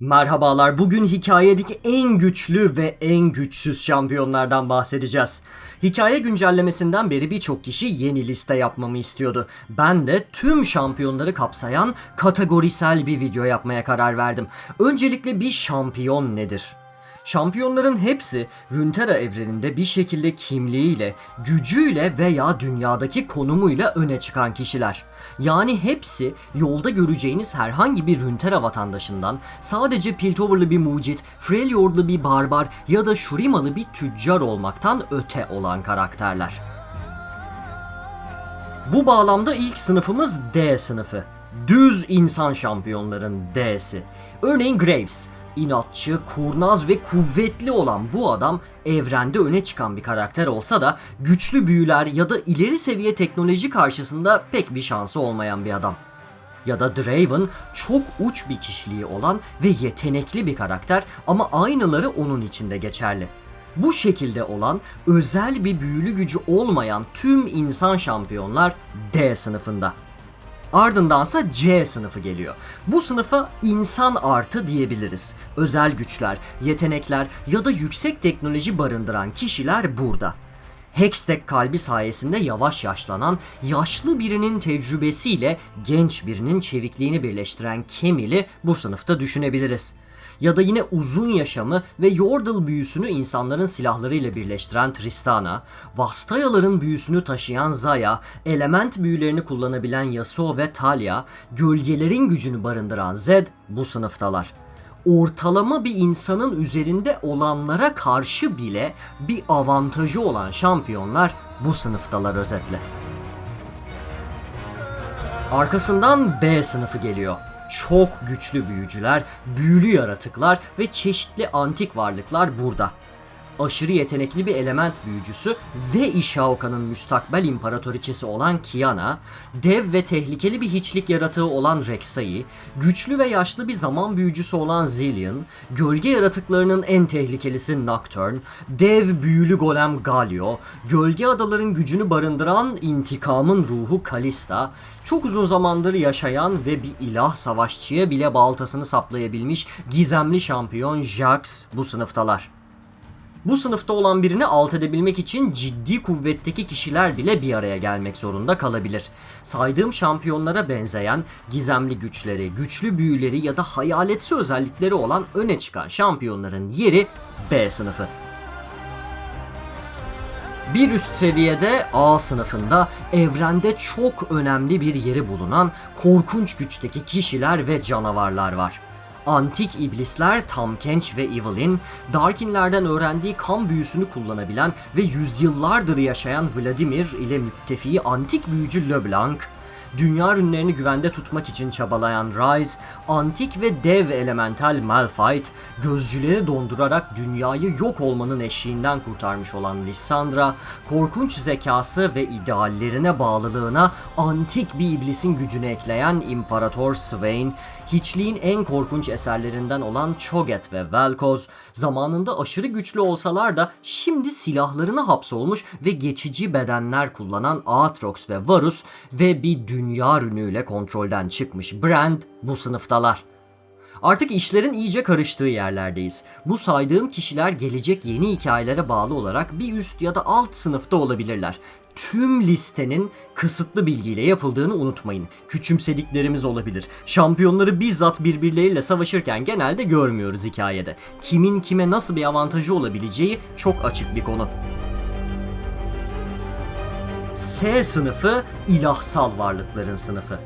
Merhabalar, bugün hikayedeki en güçlü ve en güçsüz şampiyonlardan bahsedeceğiz. Hikaye güncellemesinden beri birçok kişi yeni liste yapmamı istiyordu. Ben de tüm şampiyonları kapsayan kategorisel bir video yapmaya karar verdim. Öncelikle bir şampiyon nedir? Şampiyonların hepsi Runeterra evreninde bir şekilde kimliğiyle, gücüyle veya dünyadaki konumuyla öne çıkan kişiler. Yani hepsi yolda göreceğiniz herhangi bir Runeterra vatandaşından sadece Piltover'lı bir mucit, Freljord'lu bir barbar ya da Shurimalı bir tüccar olmaktan öte olan karakterler. Bu bağlamda ilk sınıfımız D sınıfı. Düz insan şampiyonların D'si. Örneğin Graves. İnatçı, kurnaz ve kuvvetli olan bu adam evrende öne çıkan bir karakter olsa da güçlü büyüler ya da ileri seviye teknoloji karşısında pek bir şansı olmayan bir adam. Ya da Draven çok uç bir kişiliği olan ve yetenekli bir karakter ama aynıları onun içinde geçerli. Bu şekilde olan özel bir büyülü gücü olmayan tüm insan şampiyonlar D sınıfında. Ardındansa C sınıfı geliyor. Bu sınıfa insan artı diyebiliriz. Özel güçler, yetenekler ya da yüksek teknoloji barındıran kişiler burada. Hextech kalbi sayesinde yavaş yaşlanan, yaşlı birinin tecrübesiyle genç birinin çevikliğini birleştiren Kemil'i bu sınıfta düşünebiliriz ya da yine uzun yaşamı ve Yordle büyüsünü insanların silahlarıyla birleştiren Tristana, Vastayaların büyüsünü taşıyan Zaya, element büyülerini kullanabilen Yasuo ve Talia, gölgelerin gücünü barındıran Zed bu sınıftalar. Ortalama bir insanın üzerinde olanlara karşı bile bir avantajı olan şampiyonlar bu sınıftalar özetle. Arkasından B sınıfı geliyor çok güçlü büyücüler, büyülü yaratıklar ve çeşitli antik varlıklar burada. Aşırı yetenekli bir element büyücüsü ve Ishaoka'nın müstakbel imparatoriçesi olan Kiana, dev ve tehlikeli bir hiçlik yaratığı olan Rek'Sai, güçlü ve yaşlı bir zaman büyücüsü olan Zillion, gölge yaratıklarının en tehlikelisi Nocturne, dev büyülü golem Galio, gölge adaların gücünü barındıran intikamın ruhu Kalista, çok uzun zamandır yaşayan ve bir ilah savaşçıya bile baltasını saplayabilmiş gizemli şampiyon Jax bu sınıftalar. Bu sınıfta olan birini alt edebilmek için ciddi kuvvetteki kişiler bile bir araya gelmek zorunda kalabilir. Saydığım şampiyonlara benzeyen gizemli güçleri, güçlü büyüleri ya da hayaletsi özellikleri olan öne çıkan şampiyonların yeri B sınıfı. Bir üst seviyede A sınıfında evrende çok önemli bir yeri bulunan korkunç güçteki kişiler ve canavarlar var. Antik iblisler Tamkench ve Evelyn, Darkinlerden öğrendiği kan büyüsünü kullanabilen ve yüzyıllardır yaşayan Vladimir ile müttefiği antik büyücü LeBlanc, dünya ürünlerini güvende tutmak için çabalayan Rise, antik ve dev elemental Malphite, gözcüleri dondurarak dünyayı yok olmanın eşiğinden kurtarmış olan Lissandra, korkunç zekası ve ideallerine bağlılığına antik bir iblisin gücünü ekleyen İmparator Swain, hiçliğin en korkunç eserlerinden olan Cho'Gath ve Vel'Koz, zamanında aşırı güçlü olsalar da şimdi silahlarına hapsolmuş ve geçici bedenler kullanan Aatrox ve Varus ve bir dünya rünüyle kontrolden çıkmış Brand bu sınıftalar. Artık işlerin iyice karıştığı yerlerdeyiz. Bu saydığım kişiler gelecek yeni hikayelere bağlı olarak bir üst ya da alt sınıfta olabilirler. Tüm listenin kısıtlı bilgiyle yapıldığını unutmayın. Küçümsediklerimiz olabilir. Şampiyonları bizzat birbirleriyle savaşırken genelde görmüyoruz hikayede. Kimin kime nasıl bir avantajı olabileceği çok açık bir konu. S sınıfı ilahsal varlıkların sınıfı.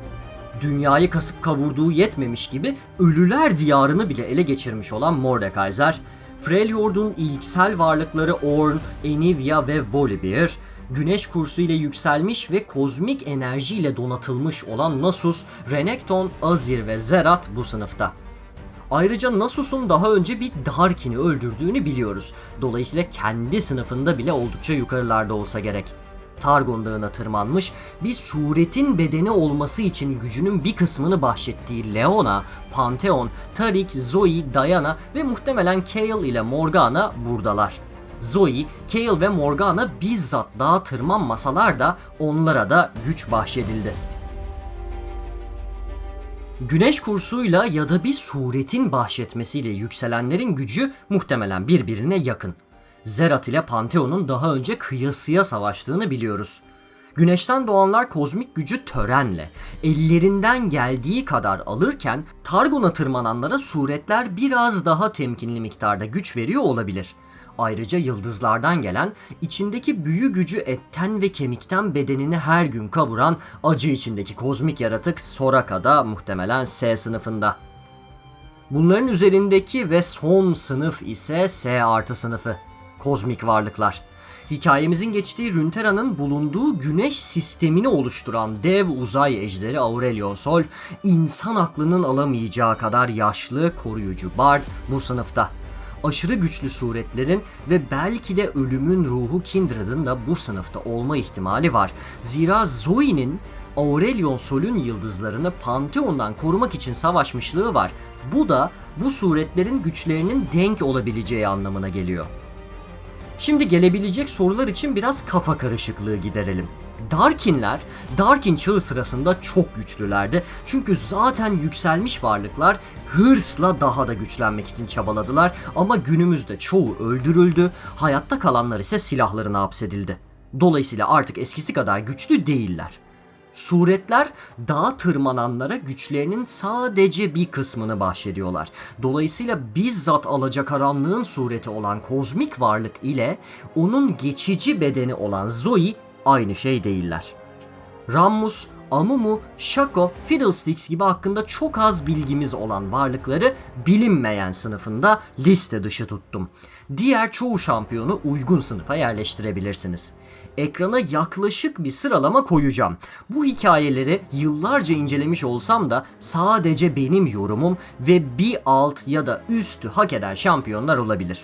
Dünyayı kasıp kavurduğu yetmemiş gibi ölüler diyarını bile ele geçirmiş olan Mordekaiser, Freljord'un ilksel varlıkları Orn, Enivia ve Volibear, güneş kursu ile yükselmiş ve kozmik enerji ile donatılmış olan Nasus, Renekton, Azir ve Zerat bu sınıfta. Ayrıca Nasus'un daha önce bir Darkin'i öldürdüğünü biliyoruz. Dolayısıyla kendi sınıfında bile oldukça yukarılarda olsa gerek. Targon Dağı'na tırmanmış, bir suretin bedeni olması için gücünün bir kısmını bahşettiği Leona, Pantheon, Tarik, Zoe, Diana ve muhtemelen Kayle ile Morgana buradalar. Zoe, Kayle ve Morgana bizzat dağa tırmanmasalar da onlara da güç bahşedildi. Güneş kursuyla ya da bir suretin bahşetmesiyle yükselenlerin gücü muhtemelen birbirine yakın. Zerat ile Pantheon'un daha önce kıyasıya savaştığını biliyoruz. Güneşten doğanlar kozmik gücü törenle, ellerinden geldiği kadar alırken Targon'a tırmananlara suretler biraz daha temkinli miktarda güç veriyor olabilir. Ayrıca yıldızlardan gelen, içindeki büyü gücü etten ve kemikten bedenini her gün kavuran acı içindeki kozmik yaratık Soraka da muhtemelen S sınıfında. Bunların üzerindeki ve son sınıf ise S artı sınıfı. Kozmik varlıklar. Hikayemizin geçtiği Runeterra'nın bulunduğu güneş sistemini oluşturan dev uzay ejderi Aurelion Sol, insan aklının alamayacağı kadar yaşlı koruyucu bard bu sınıfta. Aşırı güçlü suretlerin ve belki de ölümün ruhu Kindred'ın da bu sınıfta olma ihtimali var. Zira Zoe'nin Aurelion Sol'ün yıldızlarını Pantheon'dan korumak için savaşmışlığı var. Bu da bu suretlerin güçlerinin denk olabileceği anlamına geliyor. Şimdi gelebilecek sorular için biraz kafa karışıklığı giderelim. Darkinler, Darkin çağı sırasında çok güçlülerdi. Çünkü zaten yükselmiş varlıklar hırsla daha da güçlenmek için çabaladılar ama günümüzde çoğu öldürüldü, hayatta kalanlar ise silahlarına hapsedildi. Dolayısıyla artık eskisi kadar güçlü değiller. Suretler dağa tırmananlara güçlerinin sadece bir kısmını bahşediyorlar. Dolayısıyla bizzat alacakaranlığın sureti olan kozmik varlık ile onun geçici bedeni olan Zoe aynı şey değiller. Rammus, Amumu, Shaco, Fiddlesticks gibi hakkında çok az bilgimiz olan varlıkları bilinmeyen sınıfında liste dışı tuttum. Diğer çoğu şampiyonu uygun sınıfa yerleştirebilirsiniz. Ekrana yaklaşık bir sıralama koyacağım. Bu hikayeleri yıllarca incelemiş olsam da sadece benim yorumum ve bir alt ya da üstü hak eden şampiyonlar olabilir.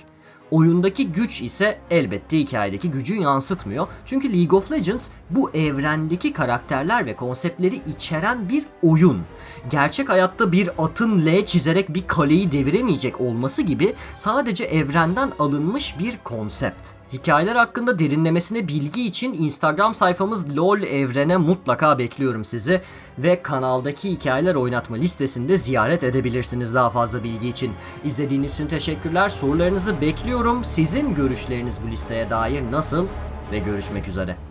Oyundaki güç ise elbette hikayedeki gücü yansıtmıyor. Çünkü League of Legends bu evrendeki karakterler ve konseptleri içeren bir oyun. Gerçek hayatta bir atın L çizerek bir kaleyi deviremeyecek olması gibi sadece evrenden alınmış bir konsept. Hikayeler hakkında derinlemesine bilgi için Instagram sayfamız LOL evrene mutlaka bekliyorum sizi ve kanaldaki hikayeler oynatma listesinde ziyaret edebilirsiniz daha fazla bilgi için. İzlediğiniz için teşekkürler. Sorularınızı bekliyorum. Sizin görüşleriniz bu listeye dair nasıl? Ve görüşmek üzere.